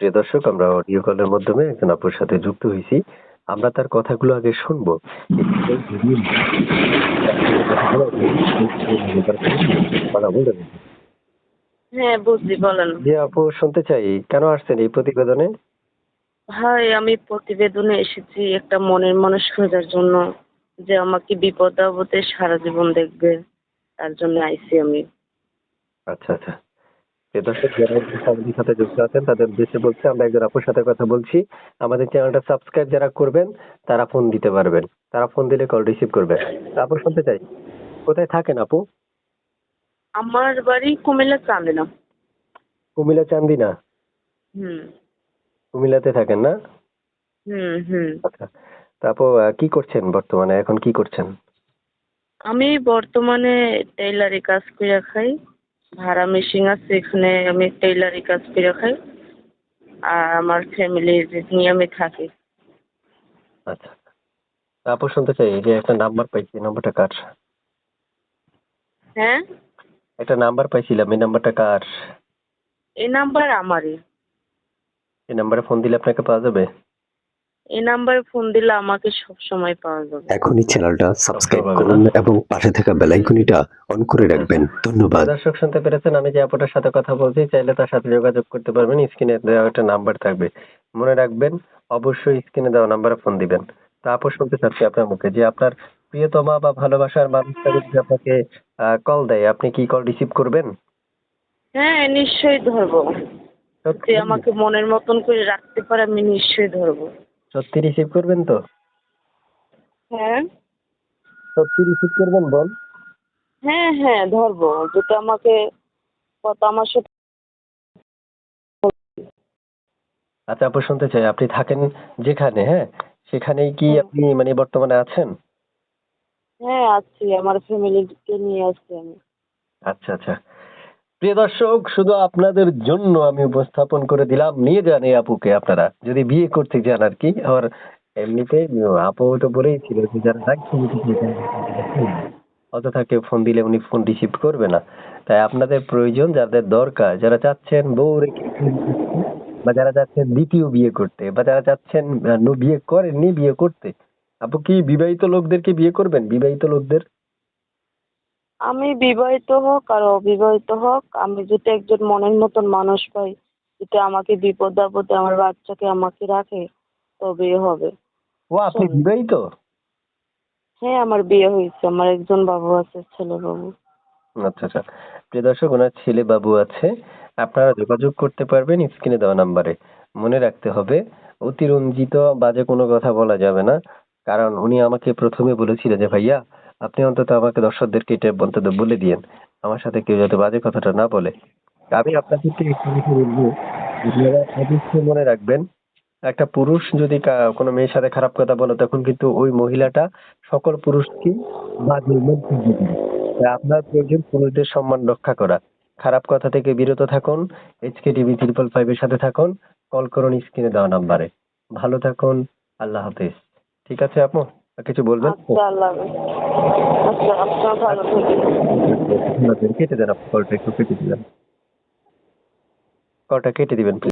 প্রিয় দর্শক আমরা অডিও কলের মাধ্যমে একজন আপুর সাথে যুক্ত হয়েছি। আমরা তার কথাগুলো আগে শুনব। হ্যাঁ বুঝছি বলেন। জি আপু শুনতে চাই। কেন আসছেন এই প্রতিবেদনে? ভাই আমি প্রতিবেদনে এসেছি একটা মনের মানুষ খোঁজার জন্য যে আমাকে বিপদ আপদে সারা জীবন দেখবে। তার জন্য আইছি আমি। আচ্ছা আচ্ছা। প্রিয় দর্শক যারা আমাদের সাথে যুক্ত আছেন তাদের উদ্দেশ্যে বলছি আমরা একজন আপুর সাথে কথা বলছি। আমাদের চ্যানেলটা সাবস্ক্রাইব যারা করবেন তারা ফোন দিতে পারবেন। তারা ফোন দিলে কল রিসিভ করবে। আপু শুনতে চাই। কোথায় থাকেন আপু? আমার বাড়ি কুমিল্লা চান্দিনা। কুমিল্লা চান্দিনা? হুম। কুমিল্লাতে থাকেন না? হুম হুম। আচ্ছা। তা আপু আহ, কি করছেন বর্তমানে? এখন কি করছেন? আমি বর্তমানে টেইলারি কাজ করে খাই। ভাড়া মেশিন আছে এখানে আমি টেইলারি কাজ করে খাই। আর আমার ফ্যামিলির নিয়ে আমি থাকি। আচ্ছা আপু শুনতে চাই এই যে একটা নাম্বার পাইছি নাম্বারটা কার? হ্যাঁ? একটা নাম্বার পাইছিলাম এই নাম্বারটা কার? এই নাম্বার আমারই। এই নাম্বারে ফোন দিলে আপনাকে পাওয়া যাবে? এই নাম্বারে ফোন দিলে আমাকে সব সময় পাওয়া যাবে। এখনই চ্যানেলটা সাবস্ক্রাইব করুন এবং পাশে থাকা বেল আইকনটা অন করে রাখবেন। ধন্যবাদ। দর্শক শুনতে পেরেছেন? আমি যে আপুটার সাথে কথা বলছি চাইলে তার সাথে যোগাযোগ করতে পারবেন। স্ক্রিনে দেওয়া একটা নাম্বার থাকবে। মনে রাখবেন অবশ্যই স্ক্রিনে দেওয়া নাম্বারে ফোন দিবেন। তা আপু শুনতে চাচ্ছি আপনার মুখে যে আপনার প্রিয়তমা বা ভালোবাসার মানুষটা যদি আপনাকে কল দেয় আপনি কি কল রিসিভ করবেন? হ্যাঁ নিশ্চয়ই ধরবো। সত্যি? আমাকে মনের মতন করে রাখতে পারে আমি নিশ্চয়ই ধরবো। সত্যি রিসিভ করবেন তো? হ্যাঁ। সত্যি রিসিভ করবেন বল। হ্যাঁ হ্যাঁ ধরবো। যেটা আমাকে কথা আমার সাথে আচ্ছা আপু শুনতে চাই। আপনি থাকেন যেখানে হ্যাঁ? সেখানেই কি আপনি মানে বর্তমানে আছেন? হ্যাঁ আছি। আমার ফ্যামিলিকে নিয়ে আসছি আমি। আচ্ছা আচ্ছা। প্রিয় দর্শক, শুধু আপনাদের জন্য আমি উপস্থাপন করে দিলাম। নিয়ে যান এই আপুকে আপনারা। যদি বিয়ে করতে চান আর কি, আর এমনিতে আপু তো বলেই ছিল যে যারা অযথা কেউ ফোন দিলে উনি ফোন রিসিভ করবে না। তাই আপনাদের প্রয়োজন, যাদের দরকার, যারা চাচ্ছেন বউ রেখে বা যারা চাচ্ছেন দ্বিতীয় বিয়ে করতে, বা যারা চাচ্ছেন বিয়ে করেননি বিয়ে করতে, আপু কি বিবাহিত লোকদেরকে বিয়ে করবেন? বিবাহিত লোকদের আমি বিবাহিত হোক আর অবিবাহিত হোক আমি যদি একজন মনের মতন মানুষ পাই যেটা আমাকে বিপদ আপদে আমার বাচ্চাকে আমাকে রাখে তবে হবে। ও আপনি বিবাহিত? হ্যাঁ আমার বিয়ে হয়েছে আমার একজন বাবু আছে ছেলে বাবু। আচ্ছা আচ্ছা। প্রিয় দর্শক ওনার ছেলে বাবু আছে। আপনারা যোগাযোগ করতে পারবেন স্ক্রিনে দেওয়া নাম্বারে। মনে রাখতে হবে অতিরঞ্জিত বাজে কোনো কথা বলা যাবে না। কারণ উনি আমাকে প্রথমে বলেছিলেন যে ভাইয়া আপনি অন্তত আমাকে দর্শকদেরকে এটা অন্তত বলে দিয়েন। আমার সাথে কেউ যাতে বাজে কথাটা না বলে। আমি আপনাদেরকে মনে রাখবেন, একটা পুরুষ যদি কোনো মেয়ের সাথে খারাপ কথা বলে, তখন কিন্তু ওই মহিলাটা সকল তাই আপনার প্রয়োজন পুরুষদের সম্মান রক্ষা করা। খারাপ কথা থেকে বিরত থাকুন এইচকে টিভি ট্রিপল ফাইভের সাথে থাকুন কল করুন স্ক্রিনে দেওয়া নাম্বারে। ভালো থাকুন, আল্লাহ হাফেজ। ঠিক আছে, আপু? কিছু বলবেন আচ্ছা। আচ্ছা কেটে দেন কলটা একটু কেটে দিবেন কলটা কেটে দিবেন